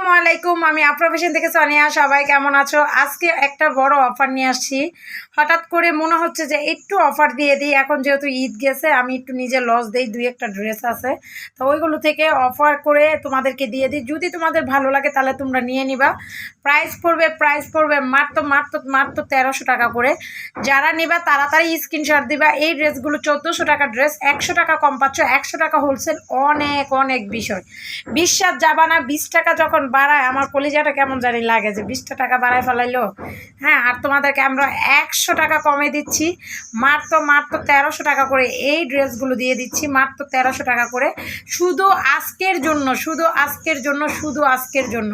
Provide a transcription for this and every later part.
আসসালামু আলাইকুম, আমি আপ্রফেশন থেকে সোনিয়া সবাই কেমন আছো? আজকে একটা বড় অফার নিয়ে আসছি। হঠাৎ করে মনে হচ্ছে যে একটু অফার দিয়ে দিই। এখন যেহেতু ঈদ গেছে, আমি একটু নিজে লস দিই, দুই একটা ড্রেস আছে। তো ওইগুলো থেকে অফার করে তোমাদেরকে দিয়ে দিই। যদি তোমাদের ভালো লাগে, তাহলে তোমরা নিয়ে নিবা। প্রাইস পড়বে প্রাইস পড়বে মাত্র মাত্র মাত্র তেরোশো টাকা করে। যারা নিবা, তাড়াতাড়ি স্ক্রিনশট দিবা। এই ড্রেসগুলো চোদ্দোশো টাকা ড্রেস একশো টাকা কম পাচ্ছ, একশো টাকা হোলসেল অনেক অনেক বিষয়। বিশ্বাস যাবা না, বিশ টাকা যখন বাড়ায়, আমার কলিজাটা কেমন জানি লাগে যে বিশটা টাকা বাড়ায় ফেলাইলো। হ্যাঁ আর তোমাদেরকে আমরা একশো টাকা কমে দিচ্ছি। মাত্র মাত্র তেরোশো টাকা করে এই ড্রেসগুলো দিয়ে দিচ্ছি। মাত্র তেরোশো টাকা করে। শুধু আজকের জন্য, শুধু আজকের জন্য, শুধু আজকের জন্য।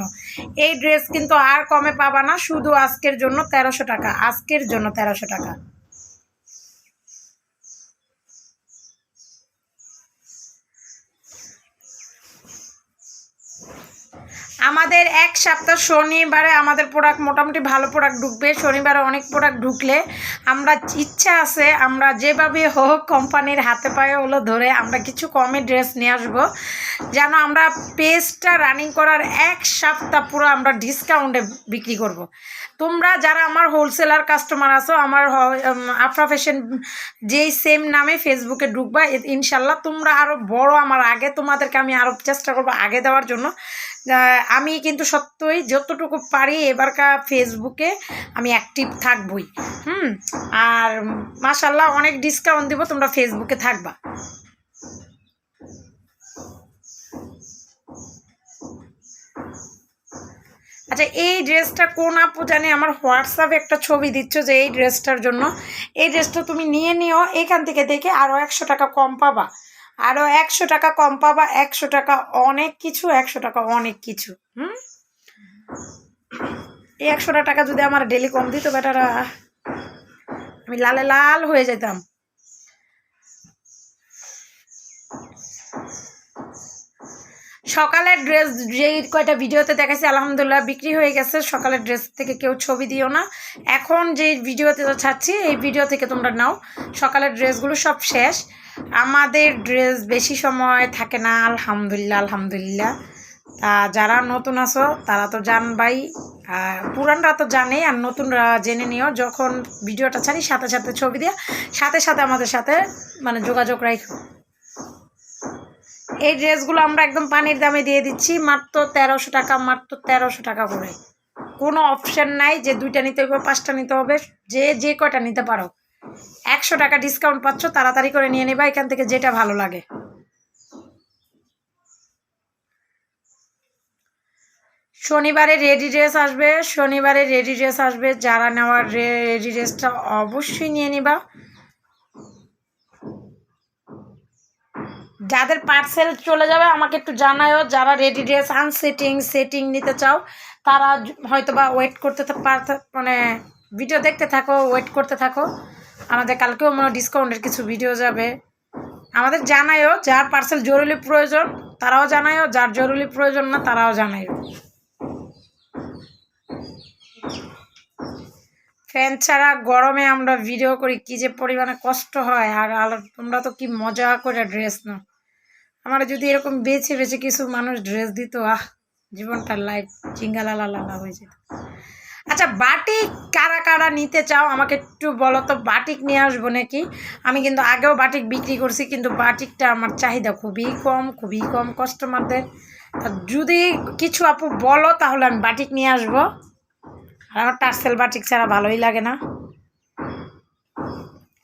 এই ড্রেস কিন্তু আর কমে পাবা না। শুধু আজকের জন্য তেরোশো টাকা, আজকের জন্য তেরোশো টাকা। আমাদের এক সপ্তাহ শনিবারে আমাদের প্রোডাক্ট মোটামুটি ভালো প্রোডাক্ট ঢুকবে। শনিবারে অনেক প্রোডাক্ট ঢুকলে আমরা ইচ্ছা আছে, আমরা যেভাবে হোক কোম্পানির হাতে পায়ে হলো ধরে আমরা কিছু কমে ড্রেস নিয়ে আসব। যেন আমরা পেজটা রানিং করার এক সপ্তাহ পুরো আমরা ডিসকাউন্টে বিক্রি করব। তোমরা যারা আমার হোলসেলার কাস্টমার আছো, আমার আফরা ফ্যাশন যেই সেম নামে ফেসবুকে ঢুকবা ইনশাল্লাহ তোমরা আরও বড় আমার আগে তোমাদেরকে আমি আরও চেষ্টা করব আগে দেওয়ার জন্য। আমি কিন্তু সত্যই যতটুকু পারি এবারকার ফেসবুকে আমি অ্যাক্টিভ থাকবই। হুম? আর মাশাল্লাহ অনেক ডিসকাউন্ট দিব, তোমরা ফেসবুকে থাকবা। আচ্ছা এই ড্রেসটা কোন আপু জানে? আমার হোয়াটসঅ্যাপে একটা ছবি দিচ্ছ যে এই ড্রেসটার জন্য। এই ড্রেসটা তুমি নিয়ে নিও, এখান থেকে দেখে আরও একশো টাকা কম পাবা। আরও একশো টাকা কম পাবা, একশো টাকা অনেক কিছু, একশো টাকা অনেক কিছু, হুম? এই একশোটা টাকা যদি আমার ডেলি কম দিত বেটারা, আমি লালে লাল হয়ে যেতাম সকালের ড্রেস যেই কয়টা ভিডিওতে দেখাচ্ছি আলহামদুলিল্লাহ বিক্রি হয়ে গেছে। সকালের ড্রেস থেকে কেউ ছবি দিও না। এখন যে ভিডিওতে তো ছাড়ছি, এই ভিডিও থেকে তোমরা নাও। সকালের ড্রেসগুলো সব শেষ। আমাদের ড্রেস বেশি সময় থাকে না, আলহামদুলিল্লাহ আলহামদুলিল্লাহ। তা যারা নতুন আছো, তারা তো জানবাই। আর পুরানরা তো জানে আর নতুনরা জেনে নিও। যখন ভিডিওটা ছাড়ি, সাথে সাথে ছবি দিয়ে, সাথে সাথে আমাদের সাথে মানে যোগাযোগ রাখো এই ড্রেসগুলো আমরা একদম পানির দামে দিয়ে দিচ্ছি, মাত্র তেরোশো টাকা, মাত্র তেরোশো টাকা করে। কোনো অপশান নাই যে দুইটা নিতে হবে পাঁচটা নিতে হবে, যে যে কয়টা নিতে পারো। একশো টাকা ডিসকাউন্ট পাচ্ছ, তাড়াতাড়ি করে নিয়ে নেবা, এখান থেকে যেটা ভালো লাগে। শনিবারে রেডি ড্রেস আসবে, শনিবারে রেডি ড্রেস আসবে, যারা নেওয়ার রেডি ড্রেসটা অবশ্যই নিয়ে নিবা। যাদের পার্সেল চলে যাবে, আমাকে একটু জানায়ও, যারা রেডি ড্রেস আনসেটিং সেটিং নিতে চাও, তারা হয়তো বা ওয়েট করতে মানে ভিডিও দেখতে থাকো ওয়েট করতে থাকো। আমাদের কালকেও মনে ডিসকাউন্টের কিছু ভিডিও যাবে। আমাদের জানায়ও, যার পার্সেল জরুরি প্রয়োজন, তারাও জানায়ও, যার জরুরি প্রয়োজন না, তারাও জানায়ও। ফ্যান ছাড়া গরমে আমরা ভিডিও করি, কি যে পরিমাণে কষ্ট হয়, আর তোমরা তো কি মজা করে ড্রেস নাও। আমার যদি এরকম বেছে বেছে কিছু মানুষ ড্রেস দিত, আহ জীবনটা লাইফ চিঙ্গালালা লালা হয়ে যেত। আচ্ছা বাটিক কারা কারা নিতে চাও আমাকে একটু বলো তো, বাটিক নিয়ে আসব নাকি? আমি কিন্তু আগেও বাটিক বিক্রি করছি, কিন্তু বাটিকটা আমার চাহিদা খুবই কম খুবই কম কাস্টমারদের যদি কিছু আপু বলো, তাহলে আমি বাটিক নিয়ে আসব। আর আমার টার্সেল বাটিক ছাড়া ভালোই লাগে না।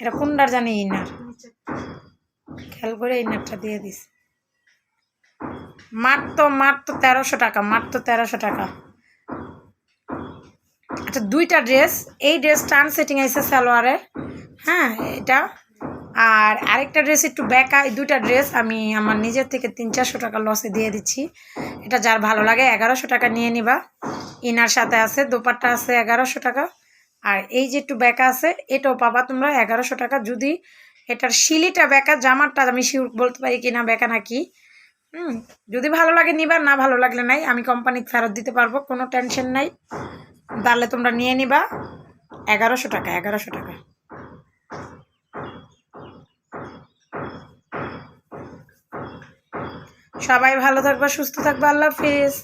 এটা কোনটার জানি ইনার খেয়াল করে ইনারটা দিয়ে দিস। মাত্র মাত্র তেরোশো টাকা মাত্র তেরোশো টাকা। আচ্ছা দুইটা ড্রেস, এই ড্রেসটা আনসেটিং আছে সালোয়ারের হ্যাঁ এটা। আর আরেকটা ড্রেস একটু ব্যাকা এই দুইটা ড্রেস আমি আমার নিজের থেকে তিন চারশো টাকা লসে দিয়ে দিচ্ছি। এটা যার ভালো লাগে, এগারোশো টাকা নিয়ে নিবা। ইনার সাথে আছে, দোপাট্টা আছে এগারোশো টাকা। আর এই যে একটু ব্যাকা আছে, এটাও পাবা তোমরা এগারোশো টাকা। যদি এটার শিলিটা বেকা জামারটা আমি শিউর বলতে পারি কি না বেকা নাকি? হুম, যদি ভালো লাগে নিবা, না ভালো লাগলে নাই। আমি কোম্পানির ফেরত দিতে পারব, কোনো টেনশন নাই। তাহলে তোমরা নিয়ে নিবা, এগারোশো টাকা এগারোশো টাকা। সবাই ভালো থাকবা, সুস্থ থাকবা, আল্লাহ হাফিজ।